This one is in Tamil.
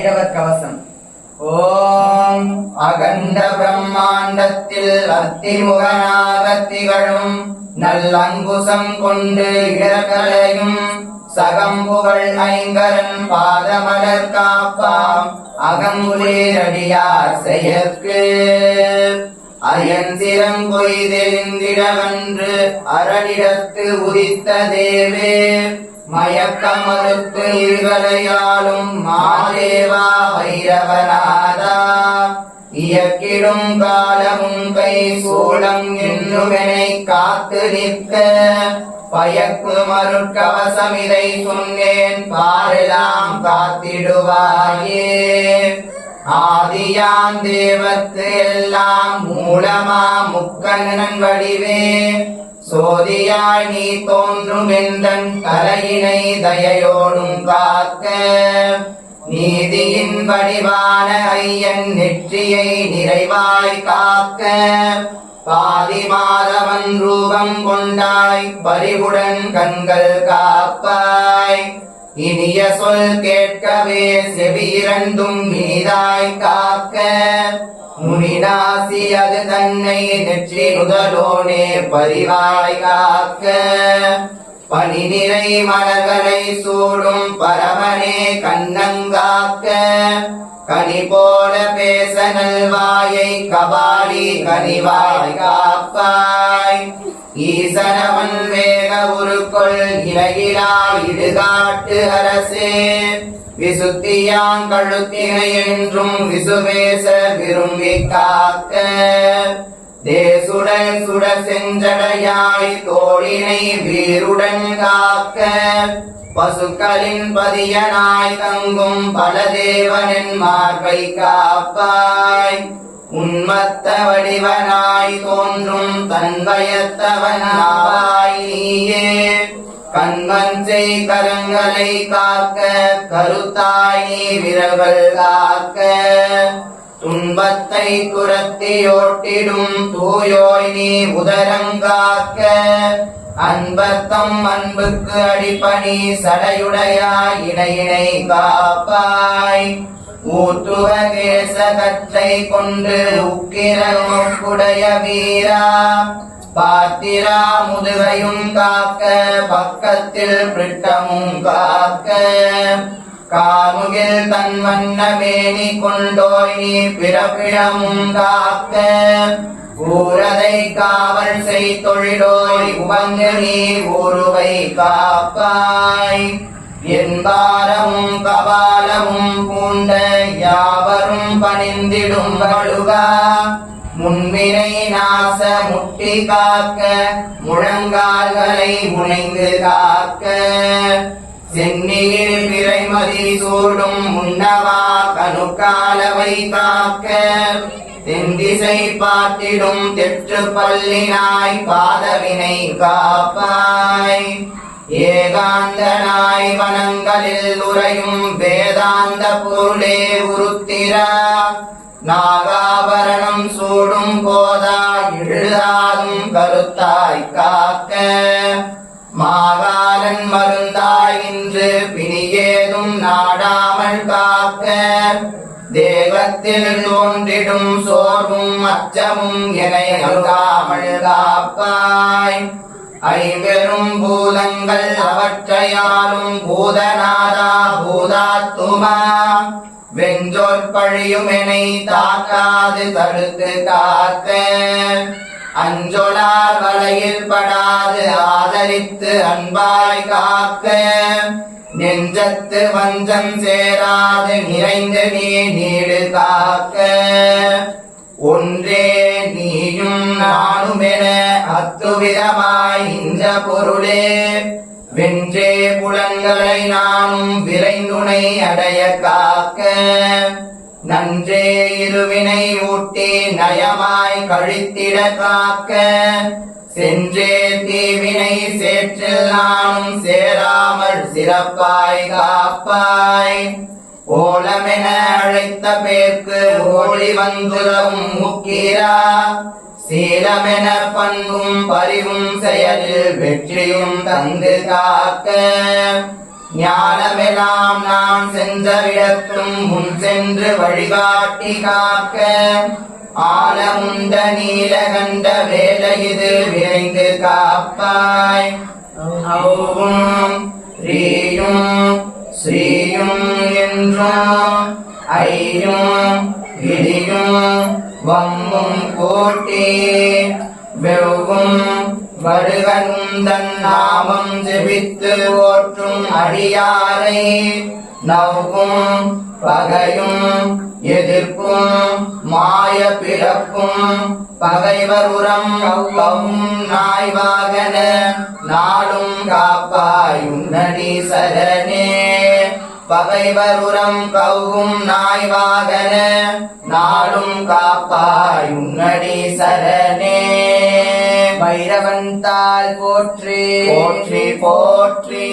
ஐரவர் கவசம் ஓம் அகண்ட பிரம்மாண்டத்தில் அத்திமுகனாக திகழும் நல்லங்குசம் கொண்டு இழக்கலையும் சகம்புகள் ஐங்கரன் பாதமலர் காப்பாம். அகம்புலேரடியார் செயற்கு. அயன் சிறங்கொய்தெழுந்திடவன்று அரணிடத்து உதித்த தேவே. மயக்கமறுப்பு இருகலையாலும் மாதேவா வைரவநாதா. இயக்கிடும் காலமும் கை சூளம் என்னுமெனை காத்து நிற்க. பயக்கு மருட்கவசம் இதை சொன்னேன் பாரெல்லாம் காத்திடுவாயே. ஆதியான் தேவத்து எல்லாம் மூலமா முக்கண்ணன் வடிவே. சோதியாய் நீ தோன்றும் எந்தன் தலையினை தயையோடும் காக்க. நீதியின் வடிவான ஐயன் நெற்றியை நிறைவாய் காக்க. பாதி மாதவன் ரூபம் கொண்டாய் பரிவுடன் கண்கள் காப்பாய். இனிய சொல் கேட்கவே செவியிரண்டும் இனிதாய் காக்க. முனிநாசி அது தன்னை நெற்றி முதலோனே பரிவாய் காக்க. பனி நிறை மலர்களை சூடும் பரமனே கண்ணங்காக்க கனி போல பேச நல்வாயை கபாலி கனிவாய் காப்பாய். ஈசனவன் வேக உருக்கொள் இலகிலா இடுகாட்டு அரசே. விசுத்தியாங் கழுத்தினை என்றும் விசுவேச விரும்பி காக்க. தேசுடன் சுட செஞ்சடையாய் தோழினை வீருடன் காக்க. பசுக்களின் பதியனாய் தங்கும் பலதேவனின் மார்பை காப்பாய். உன்மத்த வடிவனாய் தோன்றும் தன்வயத்தவனாய் நீயே. கண்மஞ்சை கரங்களை காக்க கருத்தாய் விரவல் காக்க. துன்பத்தை துரத்தியோட்டிடும் தூயோய் நீ உதரங்காக்க அன்பத்தம் அன்புக்கு அடிப்பணி சடையுடையாய் இணையினை காப்பாய். ஊற்றுவ கேச கற்றை கொண்டு உக்கிரமுடைய வீரா. பாத்திரா முதுகையும் காக்க பக்கத்தில் பிரிட்டமும் காக்க. காமுகில் தன் வண்ணமேனி கொண்டோய் நீ பிறப்பிடமும் காக்க. ஊரதை காவல் செய் தொழிலோய் உவங்கு நீ ஊருவை காப்பாய். என்பாரமும் கபாலமும் பூண்ட யாவரும் பணிந்திடும் வழுகா. முன்வினை நாச முட்டி காக்க முழங்கால்களை முனைந்து காக்க. சென்னியில் பிறைமதி சூடும் முன்னவா கணுக்காலவை காக்க தென்திசை பார்த்திடும் தெற்று பள்ளினாய் பாதவினை காப்பாய். ஏகாந்தனாய் வனங்களில் உரையும் வேதாந்த பொருளே உருத்திரா. நாகாபரணம் சூடும் கருத்தாய் காக்க. மாகாலன் மருந்தாய் இன்று பிணியேதும் நாடாமல் காக்க. தேவத்தில் தோன்றிடும் சோர்வும் அச்சமும் என அழுகாமல் காப்பாய். ஐம்பெரும் பூதங்கள் அவற்றையாலும் பூதநாதா பூதாத்துமா. வெஞ்சோர் என தாக்காது தடுத்து காக்க. அஞ்சொலார் வலையில் படாது ஆதரித்து அன்பாய் காக்க. நெஞ்சத்து வஞ்சம் சேராது நிறைந்து நீ நீடு காக்க. ஒன்றே நீயும் நானுமென அத்துவிதமாய் இந்த பொருளே. வென்றே புலன்களை நானும் விரைந்துணை அடைய காக்க. நன்றே இருவினை ஊட்டி நயமாய் கழித்திட காக்க. சென்றே தீவினை சேற்றில் நானும் சேராமல் சிறப்பாய் காப்பாய். ஓலமென அழைத்த பேர்க்கு ஓடி வந்துலவும் முக்கீரா சீலமென பண்பும் பரிவும் செயலில் வெற்றியும் தந்து காக்க. ஞானமெலாம் நான் சென்றவிடத்தும் உன் சென்று வழிகாட்டி காக்க. ஆலமுந்த நீலகண்ட வேலை இது விரைந்து காப்பாய். ஔவும் ரீயும் ஸ்ரீயும் என்றும் ஐயும் இடியும் வம்மும் கூட்டி. வெவ்வும் வருகனும் தன் நாமம் ஜெபித்து ஓற்றும் அடியாரை. நவ்வும் பகையும் எதிர்ப்பும் மாய பிறப்பும் பகைவர் உரம் கவ்வும் நாய்வாகன. நாளும் காப்பாய் உன்னடி சரணே. பகைவர் உரம் கவ்வும் நாய்வாகன. நாளும் காப்பாய் உன்னடி சரணே. பைரவன் தாள் போற்றி. போற்றி போற்றி.